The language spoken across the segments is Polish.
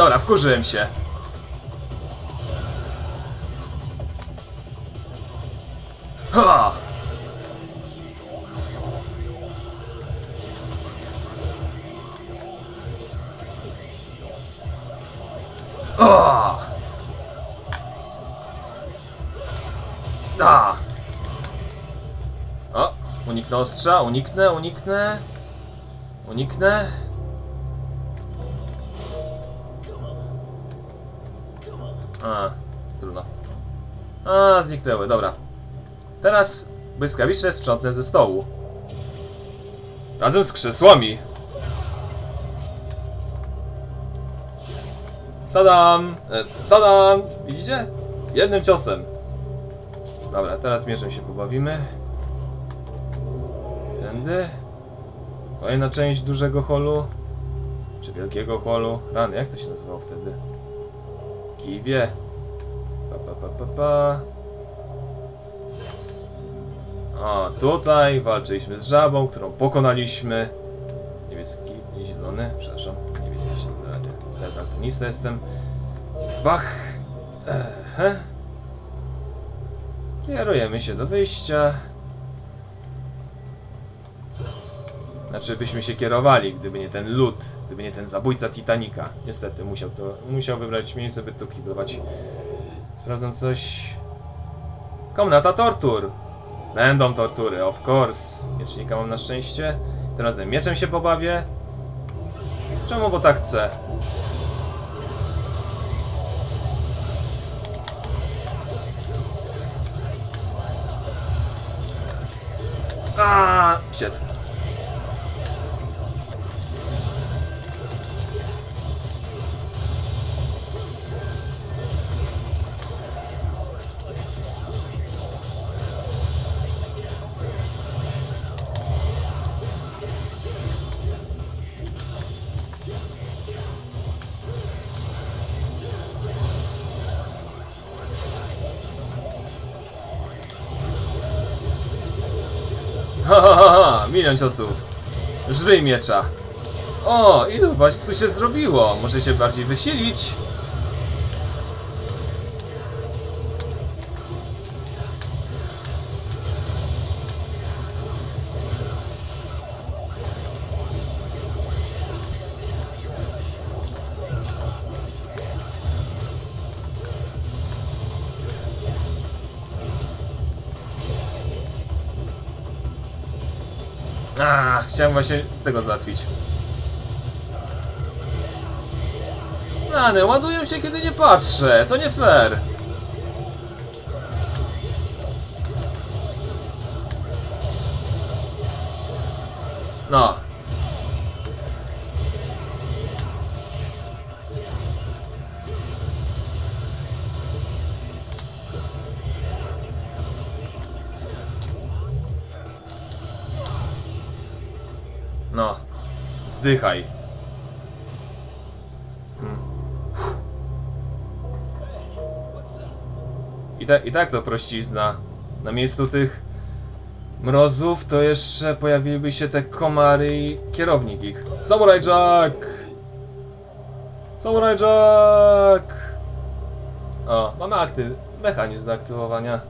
Dobra, wkurzyłem się. Ha! O! Da! O, uniknę ostrza, uniknę, uniknę. Uniknę. A, trudno. A, zniknęły, dobra. Teraz błyskawicznie sprzątnę ze stołu. Razem z krzesłami. Tadam! E, Tadam! Widzicie? Jednym ciosem. Dobra, teraz mieczem się pobawimy. Tędy. Kolejna część dużego holu. Czy wielkiego holu. Rany, jak to się nazywało wtedy? Kiwie. Pa, pa, pa, pa, pa. O, tutaj walczyliśmy z żabą, którą pokonaliśmy. Niebieski, nie zielony, przepraszam. Niebieski, zielony. Daltonista jestem. Bach. Ehe. Kierujemy się do wyjścia. Znaczy byśmy się kierowali, gdyby nie ten lód, gdyby nie ten zabójca Titanica. Niestety musiał to, musiał wybrać miejsce, by to kiblować. Sprawdzam coś. Komnata tortur. Będą tortury, of course. Miecznika mam na szczęście. Tym razem mieczem się pobawię. Czemu? Bo tak chcę. A, shit. Ha, milion ciosów. Żryj miecza. O, ilu właśnie tu się zrobiło? Może się bardziej wysilić? Chciałem właśnie tego załatwić. Rany, ładują się kiedy nie patrzę. To nie fair. No. Zdychaj. I, tak, I tak to prościzna. Na miejscu tych mrozów to jeszcze pojawiłyby się te komary i kierownik ich. Samurai Jack! Samurai Jack! O, mamy akty, mechanizm do aktywowania.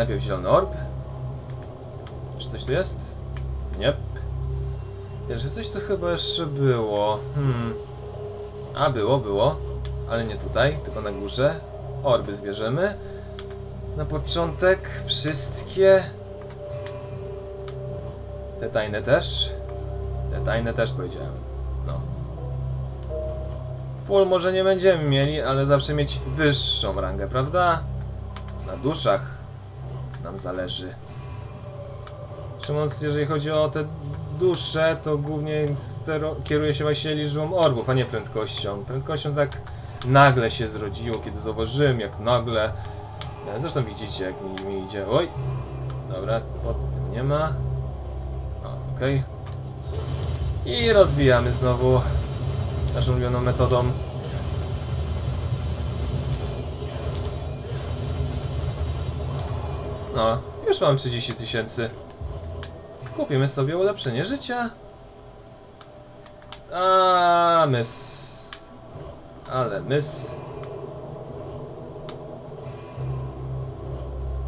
Najpierw zielony orb. Czy coś tu jest? Nie. Jeszcze coś tu chyba jeszcze było. Hmm. A, było, było. Ale nie tutaj, tylko na górze. Orby zbierzemy. Na początek wszystkie. Te tajne też. Te tajne też powiedziałem. No. Full może nie będziemy mieli, ale zawsze mieć wyższą rangę, prawda? Na duszach nam zależy. Szymons, jeżeli chodzi o te dusze, to głównie kieruje się właśnie liczbą orbów, a nie prędkością. Prędkością tak nagle się zrodziło, kiedy zauważyłem, jak nagle. E, Zresztą widzicie, jak mi, mi idzie. Oj! Dobra, pod tym nie ma. Okej. I rozbijamy znowu naszą ulubioną metodą. No, już mam 30 tysięcy. Kupimy sobie ulepszenie życia. A mys. Ale mys.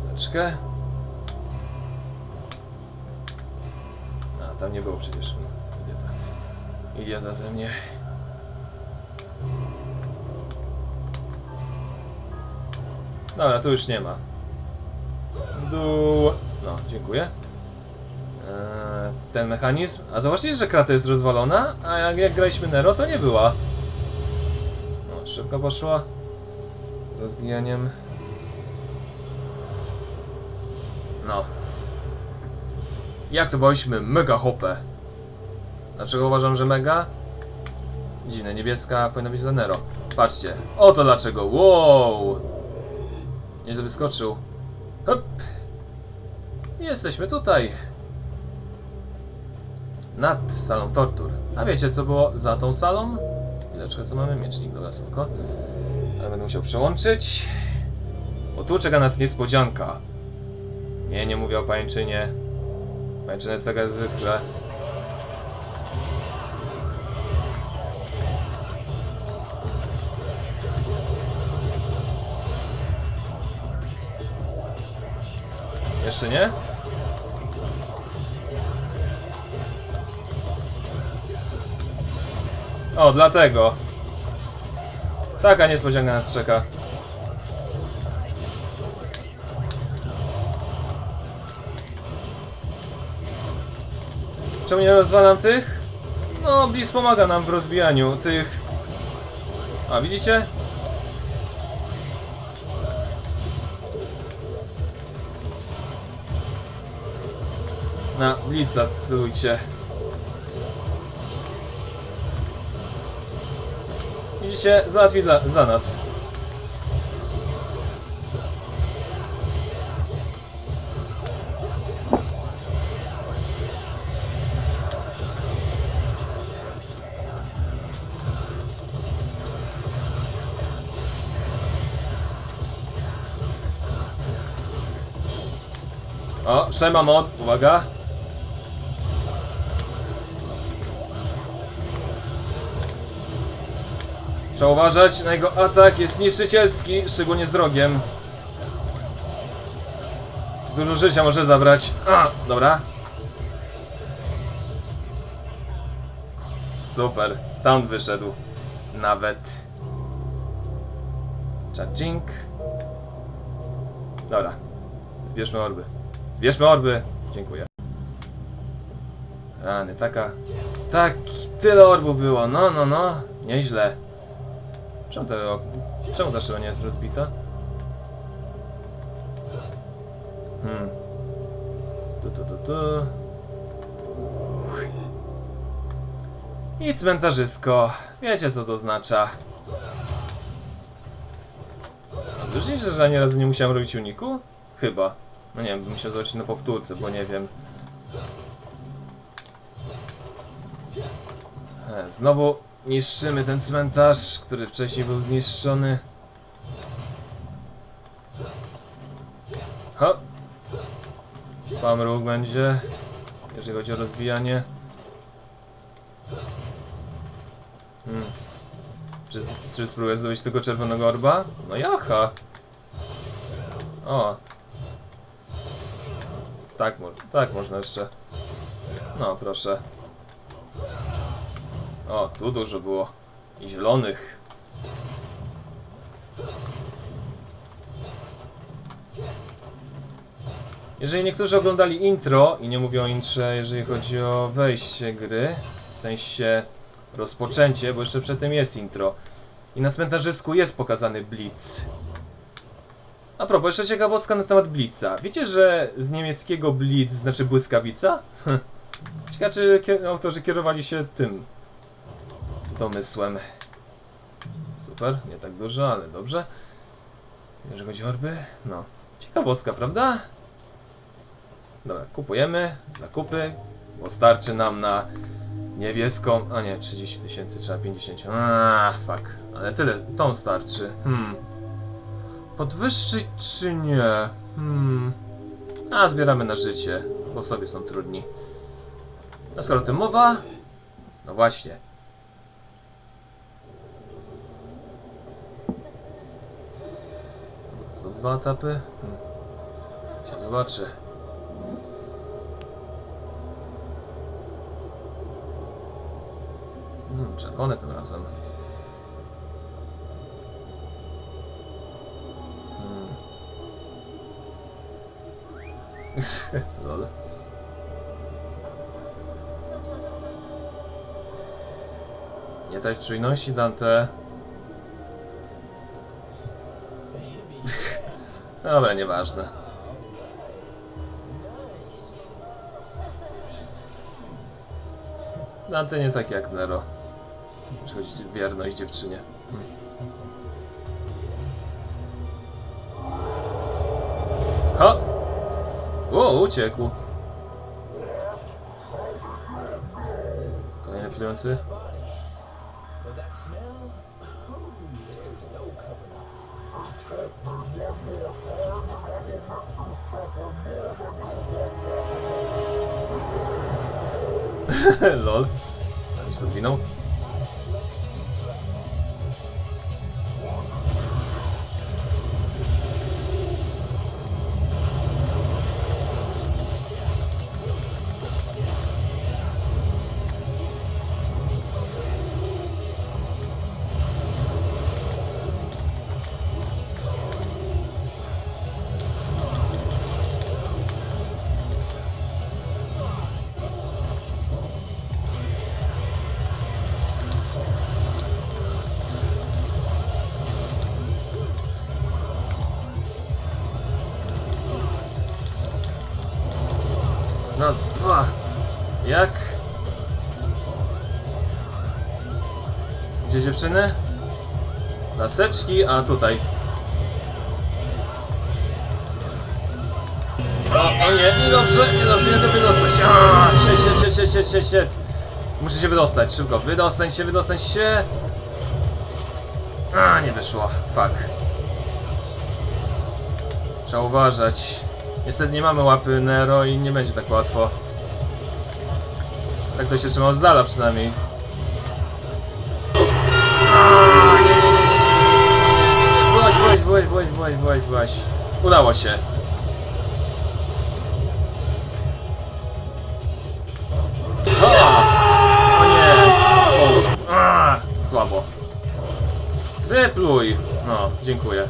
Chwileczkę. A, tam nie było przecież. No, idiota. Idiota ze mnie. Dobra, tu już nie ma. Dół. No, dziękuję. Eee, ten mechanizm. A zobaczcie, że krata jest rozwalona, a jak, jak graliśmy Nero, to nie była. No, szybko poszła. Rozbijaniem. No. Jak to wołaliśmy mega hopę? Dlaczego uważam, że mega? Dziwne, niebieska powinna być dla Nero. Patrzcie, oto dlaczego. Wow! Nieźle wyskoczył. Hop! Jesteśmy tutaj. Nad salą tortur. A wiecie co było za tą salą? Chwileczkę, co mamy? Miecznik, dobra, słówko. Ale będę musiał przełączyć. Bo tu czeka nas niespodzianka. Nie, nie mówię o pańczynie. Pańczyna jest taka jak zwykle. Jeszcze nie? O, dlatego. Taka niespodzianka nas czeka. Czemu nie rozwalam tych? No, Bliss pomaga nam w rozbijaniu tych... A, widzicie? Na Blitza celujcie. Widzicie? Załatwi dla, za nas. O, Szema mod, uwaga. Trzeba uważać na jego atak, jest niszczycielski, szczególnie z rogiem. Dużo życia może zabrać. A, dobra. Super, tam wyszedł. Nawet. Charging. Dobra. Zbierzmy orby. Zbierzmy orby. Dziękuję. Rany, taka... Tak, tyle orbów było. No, no, no. Nieźle. Czemu, to, czemu ta szyba nie jest rozbita? Hmm. Tu, tu, tu, tu. I cmentarzysko. Wiecie co to oznacza. A że ani razu nie musiałem robić uniku? Chyba. No nie wiem, bym musiał zobaczyć na powtórce, bo nie wiem. E, Znowu niszczymy ten cmentarz, który wcześniej był zniszczony. Ho! Spam róg będzie, jeżeli chodzi o rozbijanie. Hmm. Czy, czy spróbuję zdobyć tego czerwonego orba? No jaha! O! Tak, tak można jeszcze. No, proszę. O, tu dużo było. I zielonych. Jeżeli niektórzy oglądali intro i nie mówią o intrze, jeżeli chodzi o wejście gry, w sensie rozpoczęcie, bo jeszcze przedtem jest intro. I na cmentarzysku jest pokazany Blitz. A propos, jeszcze ciekawostka na temat Blitza. Wiecie, że z niemieckiego Blitz znaczy błyskawica? Ciekawe, czy autorzy kierowali się tym domysłem. Super, nie tak dużo, ale dobrze. Jeżeli chodzi o orby, no. Ciekawostka, prawda? Dobra, kupujemy, zakupy, bo starczy nam na niebieską, a nie, 30 tysięcy, trzeba 50. Aaa, fuck, ale tyle, tą starczy. Hmm. Podwyższyć czy nie? Hmm. A, zbieramy na życie, bo sobie są trudni. A skoro o tym mowa, no właśnie. Dwa etapy? Hmm. Się zobaczy. Hmm, czerwone tym razem. Hmm. Lol. Nie dać czujności, Dante. Dobra, nieważne. No ty nie tak jak Nero. Muszę chodzić wierność dziewczynie. Ho! O, uciekł. Kolejny pilujący. Lol. Ale się odwinął. Jak? Gdzie dziewczyny? Laseczki, a tutaj. O, o nie, niedobrze, niedobrze, nie mogę wydostać. A, shit, shit, shit, shit, shit, shit, shit. Muszę się wydostać, szybko. Wydostań się, wydostań się. A, nie wyszło. Fuck. Trzeba uważać. Niestety nie mamy łapy Nero i nie będzie tak łatwo. Tak to się trzymał z dala przynajmniej. Właź, właź, właź, właź, właź, właź, właź. Udało się. O nie! Słabo. Wypluj! No, dziękuję.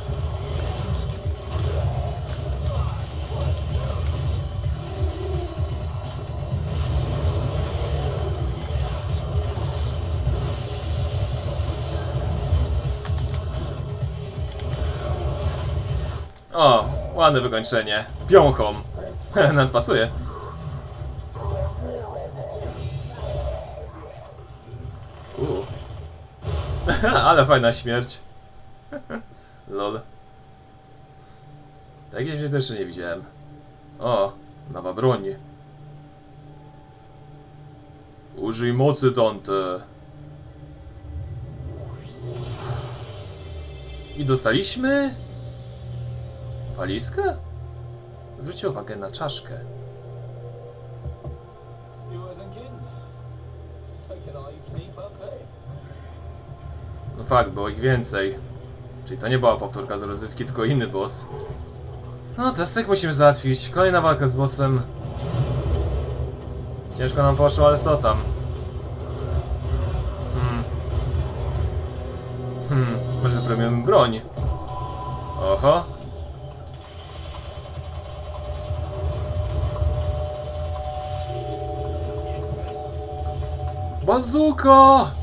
O, ładne wykończenie. Piąchą. Nawet pasuje. Uuu. Ale fajna śmierć. Lol. Takiej też jeszcze nie widziałem. O, nowa broń. Użyj mocy, Dante. I dostaliśmy... Walizkę? Zwróćcie uwagę na czaszkę. No fakt, było ich więcej. Czyli to nie była powtórka z rozrywki, tylko inny boss. No, testek musimy załatwić. Kolejna walka z bossem. Ciężko nam poszło, ale co tam? Hmm. Hmm, może wypromujemy broń. Oho. まそうか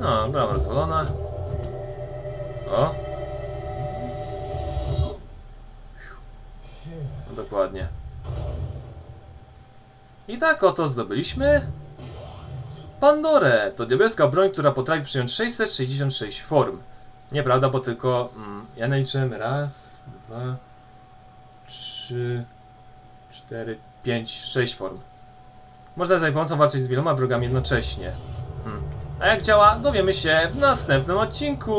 No, brama rozwalona. O. No, dokładnie. I tak oto zdobyliśmy Pandorę. To diabelska broń, która potrafi przyjąć 666 form. Nieprawda, bo tylko... Mm, ja naliczyłem raz, dwa, trzy, cztery, pięć, sześć form. Można za jej pomocą walczyć z wieloma wrogami jednocześnie. A jak działa, dowiemy się w następnym odcinku.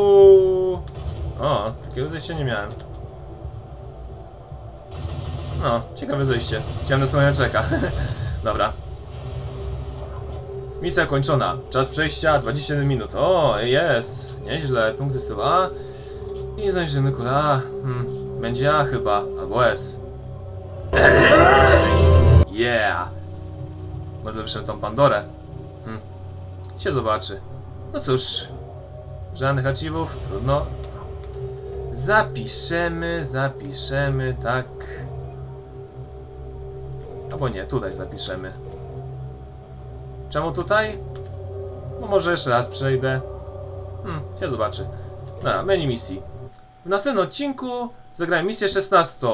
O, takiego zejścia nie miałem. No, ciekawe zejście. Chciałem na swoje czeka. Dobra. Misja kończona. Czas przejścia 27 minut. O, jest. Nieźle. Punkty stylu A. I znajdziemy kula. Hmm. Będzie A chyba. Albo S. S. Szczęście. Yeah. Może wyszedł tą Pandorę. Się zobaczy. No cóż. Żadnych achievów. Trudno. Zapiszemy, zapiszemy, tak. Albo nie, tutaj zapiszemy. Czemu tutaj? No może jeszcze raz przejdę. Hmm, się zobaczy. Dobra, menu misji. W następnym odcinku zagrałem misję 16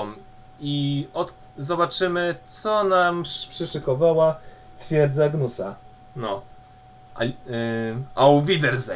i od... zobaczymy, co nam sz- przyszykowała twierdza Gnusa. No. É, ao Wiedersehen.